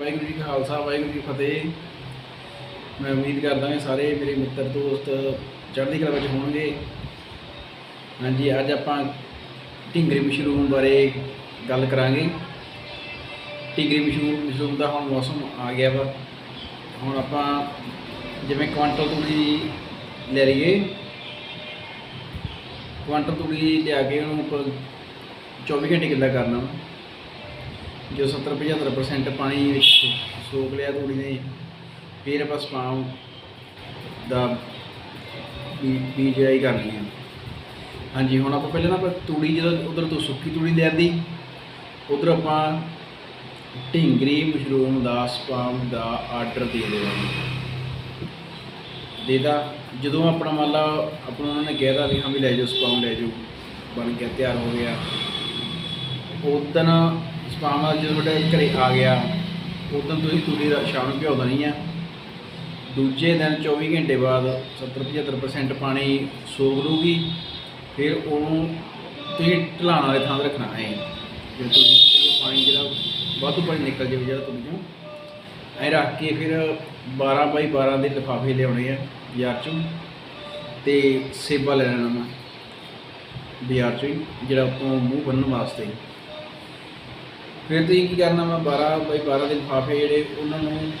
ਵਾਹਿਗੁਰੂ ਜੀ ਕਾ ਖਾਲਸਾ, ਵਾਹਿਗੁਰੂ ਜੀ ਫਤਿਹ। ਮੈਂ ਉਮੀਦ ਕਰਦਾ ਹਾਂ ਸਾਰੇ ਮੇਰੇ ਮਿੱਤਰ, ਦੋਸਤ ਚੜ੍ਹਦੀ ਕਲਾ ਵਿੱਚ ਹੋਣਗੇ। ਹਾਂਜੀ, ਅੱਜ ਆਪਾਂ ਢਿੰਗਰੀ ਮਸ਼ਰੂਮ ਬਾਰੇ ਗੱਲ ਕਰਾਂਗੇ। ਢਿੰਗਰੀ ਮਸ਼ਰੂਮ ਮਸ਼ਰੂਮ ਦਾ ਹੁਣ ਮੌਸਮ ਆ ਗਿਆ ਵਾ। ਹੁਣ ਆਪਾਂ ਜਿਵੇਂ ਕੁਆਂਟਲ ਤੂੜੀ ਲੈ ਲਈਏ। ਕੁਆਂਟਲ ਤੂੜੀ ਲਿਆ ਕੇ ਉਹਨੂੰ ਉੱਪਰ 24 ਘੰਟੇ ਕਿੱਲਾ ਕਰਨਾ ਵਾ। ਜੋ 70 75% ਪਾਣੀ ਵਿੱਚ ਸੋਖ ਲਿਆ ਤੂੜੀ ਨੇ, ਫਿਰ ਆਪਾਂ ਸਪਾਮ ਦਾ ਬੀ- ਬੀਜਾਈ ਕਰਨੀ ਆ। ਹਾਂਜੀ, ਹੁਣ ਆਪਾਂ ਪਹਿਲਾਂ ਨਾ ਆਪਾਂ ਤੂੜੀ ਜਦੋਂ ਉਧਰ ਤੋਂ ਸੁੱਕੀ ਤੂੜੀ ਲਿਆਂਦੀ ਉਧਰ ਆਪਾਂ ਢਿੰਗਰੀ ਮਸ਼ਰੂਮ ਦਾ ਸਪਾਮ ਦਾ ਆਰਡਰ ਦੇ ਦੇਵਾਂਗੇ। ਦੇਦਾ ਜਦੋਂ ਆਪਣਾ ਮੰਨ ਲਾ ਆਪਣਾ ਉਹਨਾਂ ਨੇ ਕਹਿਦਾ ਵੀ ਹਾਂ ਵੀ ਲੈ ਜਾਓ ਸਪਾਮ ਲੈ ਜਾਓ, ਬਣ ਗਿਆ, ਤਿਆਰ ਹੋ ਗਿਆ। ਉਦਣ ਸਪਾਮ ਜਦੋਂ ਤੁਹਾਡੇ ਘਰੇ ਆ ਗਿਆ ਉਦੋਂ ਤੁਸੀਂ ਤੁਰੀ ਦਾ ਸ਼ਾਮ ਨੂੰ ਭਿਓ ਦੇਣੀ ਆ। ਦੂਜੇ ਦਿਨ 24 ਘੰਟੇ ਬਾਅਦ 70 75% ਪਾਣੀ ਸੋਖ ਲੂਗੀ ਫਿਰ ਉਹਨੂੰ ਤੁਸੀਂ ਢਲਾਣ ਵਾਲੇ ਥਾਂ ਤੇ ਰੱਖਣਾ ਹੈ। ਜੇ ਤੁਸੀਂ ਪਾਣੀ ਜਿਹੜਾ ਵਾਧੂ ਪਾਣੀ ਨਿਕਲ ਜਾਵੇ ਜਿਹੜਾ ਤੂੜੀ ਚੋਂ ਐ ਰੱਖ ਕੇ ਫਿਰ 12 ਬਾਈ 12 ਦੇ ਲਿਫਾਫੇ ਲਿਆਉਣੇ ਆ ਬਾਜ਼ਾਰ ਚੋਂ ਤੇ ਸੇਵਾ ਲੈ ਲੈਣਾ ਮੈਂ ਬਾਜ਼ਾਰ ਚੋਂ ਹੀ, ਜਿਹੜਾ ਉਤੋਂ ਮੂੰਹ ਬੰਨਣ ਵਾਸਤੇ। ਫਿਰ ਤੁਸੀਂ ਕੀ ਕਰਨਾ ਵਾ? 12 ਬਾਈ 12 ਦੇ ਲਿਫਾਫੇ ਜਿਹੜੇ ਉਹਨਾਂ ਨੂੰ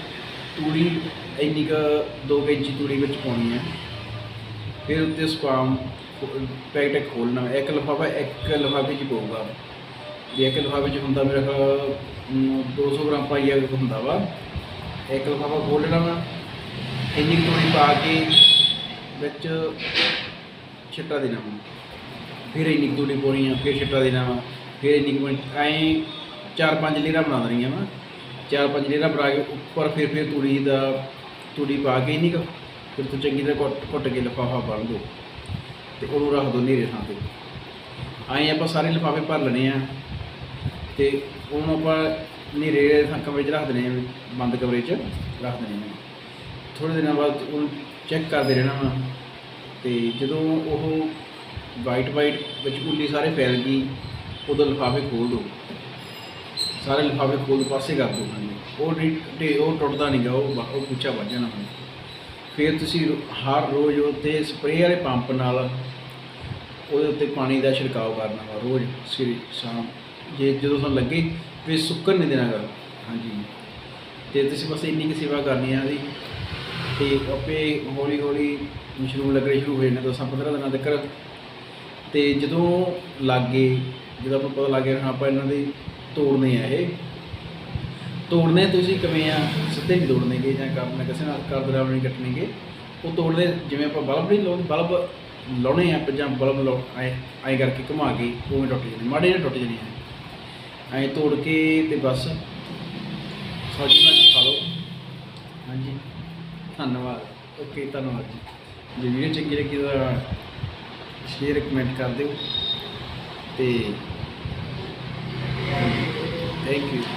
ਤੂੜੀ ਇੰਨੀ ਕੁ 2 ਇੰਚੀ ਤੂੜੀ ਵਿੱਚ ਪਾਉਣੀ ਹੈ ਫਿਰ ਉੱਤੇ ਸਪਾਮ ਪੈਕਟ ਖੋਲਣਾ ਇੱਕ ਲਿਫਾਫਾ ਇੱਕ ਲਿਫਾਫੇ 'ਚ ਪਊਗਾ। ਜੇ ਇੱਕ ਲਿਫਾਫੇ 'ਚ ਹੁੰਦਾ ਮੇਰਾ ਖਿਆਲ, ਅਮ, 200 ਗ੍ਰਾਮ ਪਾਈਆ ਹੁੰਦਾ ਵਾ। ਇੱਕ ਲਿਫਾਫਾ ਖੋਲ ਲੈਣਾ ਵਾ। ਇੰਨੀ ਕੁ ਤੂੜੀ ਪਾ ਕੇ ਵਿੱਚ ਛਿੱਟਾ ਦੇਣਾ ਵਾ। ਫਿਰ ਇੰਨੀ ਕੁ ਤੂੜੀ ਪਾਉਣੀ ਆ ਫਿਰ ਛਿੱਟਾ ਦੇਣਾ ਵਾ। ਫਿਰ ਇੰਨੀ ਕੁ ਐਂ ਚਾਰ ਪੰਜ ਲੇਅਰਾਂ ਬਣਾ ਦੇਣੀਆਂ ਵਾ। ਚਾਰ ਪੰਜ ਲੇਅਰਾਂ ਬਣਾ ਕੇ ਉੱਪਰ ਫਿਰ ਫਿਰ ਤੂੜੀ ਦਾ, ਤੂੜੀ ਪਾ ਕੇ ਨਹੀਂ ਕੁ, ਫਿਰ ਤੋਂ ਚੰਗੀ ਤਰ੍ਹਾਂ ਘੁੱਟ ਘੁੱਟ ਕੇ ਲਿਫਾਫਾ ਬੰਨ ਦਿਓ ਤੇ ਉਹਨੂੰ ਰੱਖ ਦਿਓ ਨੇਰੇ ਥਾਂ ਤੇ। ਐਂ ਆਪਾਂ ਸਾਰੇ ਲਿਫਾਫੇ ਭਰ ਲੈਣੇ ਆ ਤੇ ਉਹਨੂੰ ਆਪਾਂ ਨੇਰੇ ਥਾਂ ਕਮਰੇ 'ਚ ਰੱਖ ਦੇਣੇ ਆ, ਬੰਦ ਕਮਰੇ 'ਚ ਰੱਖ ਦੇਣੇ ਆ। ਥੋੜੇ ਦਿਨਾਂ ਬਾਅਦ ਉਹਨੂੰ ਚੈੱਕ ਕਰਦੇ ਰਹਿਣਾ ਵਾ ਤੇ ਜਦੋਂ ਉਹ ਵਾਈਟ ਵਾਈਟ ਵਿੱਚ ਉੱਲੀ ਸਾਰੇ ਫੈਲ ਗਈ ਉਦੋਂ ਲਿਫਾਫੇ ਖੋਲ ਦਿਓ ਸਾਰੇ ਲਿਫਾਫੇ ਖੋਲ ਪਾਸੇ ਕਰ ਦਿਓ। ਹਾਂਜੀ ਉਹ ਨਹੀਂ ਉਹ ਟੁੱਟਦਾ ਨਹੀਂ ਗਾ, ਉਹ ਬ- ਉਹ ਪੁੱਛਾ ਵੱਜ ਜਾਣਾ ਹੁਣ। ਫਿਰ ਤੁਸੀਂ ਹਰ ਰੋਜ਼ ਉੱਤੇ ਸਪਰੇਅ ਵਾਲੇ ਪੰਪ ਨਾਲ ਉਹਦੇ ਉੱਤੇ ਪਾਣੀ ਦਾ ਛਿੜਕਾਅ ਕਰਨਾ ਵਾ, ਰੋਜ਼ ਸਵੇਰੇ, ਸ਼ਾਮ। ਜੇ ਜਦੋਂ ਤੁਹਾਨੂੰ ਲੱਗੇ ਵੀ ਸੁੱਕਣ ਨਹੀਂ ਦੇਣਾ ਗਾ, ਹਾਂਜੀ। ਤੇ ਤੁਸੀਂ ਬਸ ਇੰਨੀ ਕੁ ਸੇਵਾ ਕਰਨੀ ਆ ਦੀ ਤੇ ਆਪੇ ਹੌਲੀ ਹੌਲੀ ਮਸ਼ਰੂਮ ਲੱਗਣੇ ਸ਼ੁਰੂ ਹੋ ਜਾਣੇ, ਦਸਾਂ 15 ਦਿਨਾਂ ਤੱਕ। ਤੇ ਜਦੋਂ ਲੱਗੇ ਜਦੋਂ ਆਪਾਂ ਪਤਾ ਲੱਗ ਗਿਆ, ਹਾਂ ਆਪਾਂ ਇਹਨਾਂ ਦੀ ਤੋੜਨੇ ਆ ਇਹ। ਤੋੜਨੇ ਤੁਸੀਂ ਕਿਵੇਂ ਆ? ਸਿੱਧੇ ਨਹੀਂ ਤੋੜਨੇਗੇ ਜਾਂ ਕਰਨਾ ਕਿਸੇ ਨਾਲ ਕਰ ਦਰਾਵ ਨਹੀਂ ਕੱਟਣੇਗੇ। ਉਹ ਤੋੜਦੇ ਜਿਵੇਂ ਆਪਾਂ ਬਲਬ ਨਹੀਂ ਲਾਉਂਦੇ ਬਲਬ ਲਾਉਣੇ ਆ ਜਾਂ ਬਲਬ ਲਾਉ, ਐ ਐ ਕਰਕੇ ਘੁਮਾ ਕੇ ਉਵੇਂ ਟੁੱਟ ਜਾਂਦੇ ਮਾੜੇ ਜਿਹੇ ਟੁੱਟ ਜਾਂਦੇ ਆ। ਐ ਤੋੜ ਕੇ ਤੇ ਬਸ ਸਬਜ਼ੀ ਨਾਲ ਖਾ ਲਓ। ਹਾਂਜੀ। ਧੰਨਵਾਦ। ਓਕੇ, ਧੰਨਵਾਦ ਜੀ। ਜੇ ਵੀਡੀਓ ਚੰਗੀ ਲੱਗੀ ਤਾਂ ਸ਼ੇਅਰ, ਕਮੈਂਟ ਕਰ ਦਿਓ। ਤੇ Thank you.